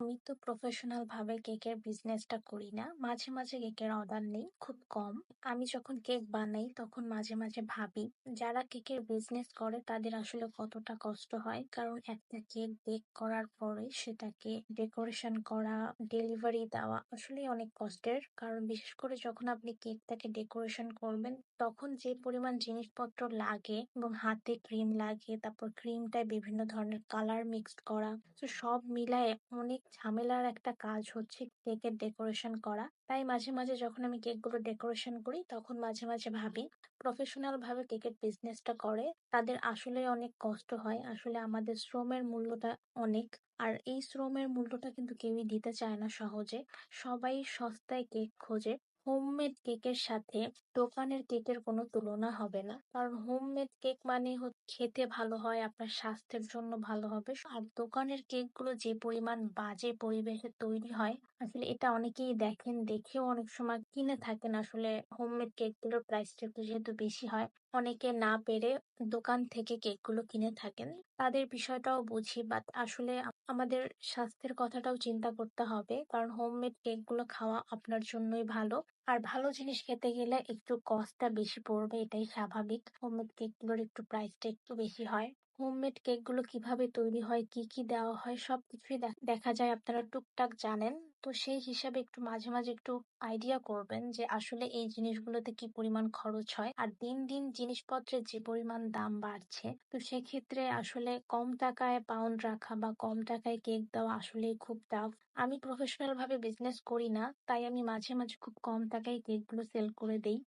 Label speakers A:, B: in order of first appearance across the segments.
A: আমি তো প্রফেশনাল ভাবে কেকের বিজনেসটা করি না। মাঝে, মাঝে কেকের অর্ডার নেই, খুব কম। আমি যখন কেক বানাই তখন মাঝে, মাঝে ভাবি যারা কেকের বিজনেস করে তাদের আসলে কতটা কষ্ট হয়। কারণ একটা কেক বেক করার পরে সেটাকে ডেকোরেশন করা, ডেলিভারি দেওয়া আসলেই অনেক কষ্টের। কারণ বিশেষ করে যখন আপনি কেকটাকে ডেকোরেশন করবেন তখন যে পরিমাণ জিনিসপত্র লাগে এবং হাতে ক্রিম লাগে, তারপর ক্রিমটায় বিভিন্ন ধরনের কালার মিক্সড করা। তো সব মিলায়ে অনেক ঝামেলার একটা কাজ হচ্ছে কেকের ডেকোরেশন করা। তাই মাঝে, মাঝে যখন আমি কেকগুলো ডেকোরেশন করি তখন মাঝে, মাঝে ভাবি প্রফেশনাল ভাবে কেকের বিজনেসটা করে তাদের আসলে অনেক কষ্ট হয়। আসলে আমাদের শ্রমের মূল্যটা অনেক। আর এই শ্রমের মূল্যটা কিন্তু কেউই দিতে চায় না সহজে। সবাই সস্তায় কেক খোঁজে। হোমমেড কেকের সাথে দোকানের কেকের কোনো তুলনা হবে না। কারণ হোমমেড কেক মানে খেতে ভালো হয়, আপনার স্বাস্থ্যের জন্য ভালো হবে। আর দোকানের কেকগুলো যে পরিমাণ বাজে পরিবেশে তৈরি হয়, আসলে এটা অনেকেই দেখেন, দেখেও অনেক সময় কিনে থাকেন আসলে হোমমেড কেকগুলোর প্রাইসটা একটু যেহেতু বেশি হয়, অনেকে না পেরে দোকান থেকে কেকগুলো কিনে থাকেন। তাদের বিষয়টাও বুঝি বাট আসলে আমাদের স্বাস্থ্যের কথাটাও চিন্তা করতে হবে। কারণ হোমমেড কেকগুলো খাওয়া আপনার জন্যই ভালো। আর ভালো জিনিস খেতে গেলে একটু কস্টটা বেশি পড়বে, এটাই স্বাভাবিক। হোমমেড কেকগুলোর একটু প্রাইসটা একটু বেশি হয়। হোমমেড কেকগুলো কীভাবে তৈরি হয়, কি, কি দেওয়া হয় সবকিছুই দে দেখা যায় আপনারা টুকটাক জানেন। তো সেই হিসাবে একটু মাঝে, মাঝে একটু আইডিয়া করবেন যে আসলে এই জিনিসগুলোতে কি পরিমাণ খরচ হয়। আর দিন, দিন জিনিসপত্রের যে পরিমাণ দাম বাড়ছে, তো সেক্ষেত্রে আসলে কম টাকায় পাউন্ড রাখা বা কম টাকায় কেক দেওয়া আসলে খুব টাফ। আমি প্রফেশনাল ভাবে বিজনেস করি না, তাই আমি মাঝে, মাঝে খুব কম টাকায় কেকগুলো সেল করে দেই।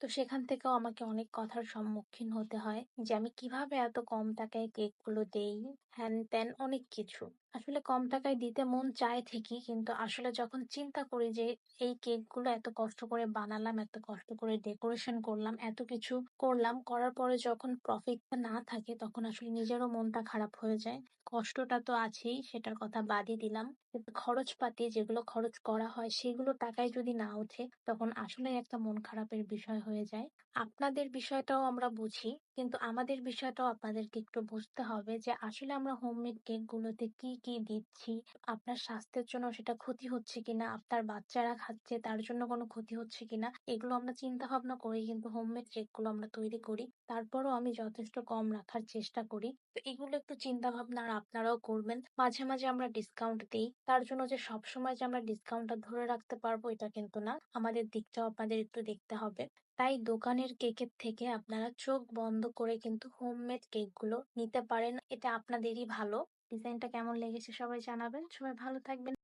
A: তো সেখান থেকেও আমাকে অনেক কথার সম্মুখীন হতে হয় যে আমি কীভাবে এত কম টাকায় কেকগুলো দেই, হ্যান-ত্যান অনেক কিছু। আসলে কম টাকায় দিতে মন চায় ঠিকই কিন্তু আসলে যখন চিন্তা করি যে এই কেকগুলো এত কষ্ট করে বানালাম, এত কষ্ট করে ডেকোরেশন করলাম, এত কিছু করলাম, করার পরে যখন প্রফিটটা না থাকে তখন আসলে নিজেরও মনটা খারাপ হয়ে যায়। কষ্টটা তো আছেই সেটার কথা বাদই দিলাম। কিন্তু খরচপাতি যেগুলো খরচ করা হয় সেগুলো টাকায় যদি না ওঠে তখন আসলেই একটা মন খারাপের বিষয় হয়ে যায়। আপনাদের বিষয়টাও আমরা বুঝি কিন্তু আমাদের বিষয়টাও আপনাদেরকে একটু বুঝতে হবে যে আসলে আমরা হোমমেড কেকগুলোতে কি, কি দিচ্ছি, আপনার স্বাস্থ্যের জন্য সেটা ক্ষতি হচ্ছে কিনা, আপনার বাচ্চারা খাচ্ছে তার জন্য কোনো ক্ষতি হচ্ছে কিনা এগুলো আমরা চিন্তা ভাবনা করেই কিন্তু হোমমেড কেকগুলো আমরা তৈরি করি। তারপরও আমি যথেষ্ট কম রাখার চেষ্টা করি। তো এগুলো একটু চিন্তা ভাবনা আর আপনারাও করবেন। মাঝে, মাঝে আমরা ডিসকাউন্ট দিই তার জন্য যে সবসময় যে আমরা ডিসকাউন্টটা ধরে রাখতে পারব এটা কিন্তু না। আমাদের দিকটাও আপনাদের একটু দেখতে হবে। তাই দোকানের কেকের থেকে আপনারা চোখ বন্ধ করে কিন্তু হোমমেড কেকগুলো নিতে পারেন। এটা আপনাদেরই ভালো। ডিজাইনটা কেমন লেগেছে সবাই জানাবেন। সবাই ভালো থাকবেন।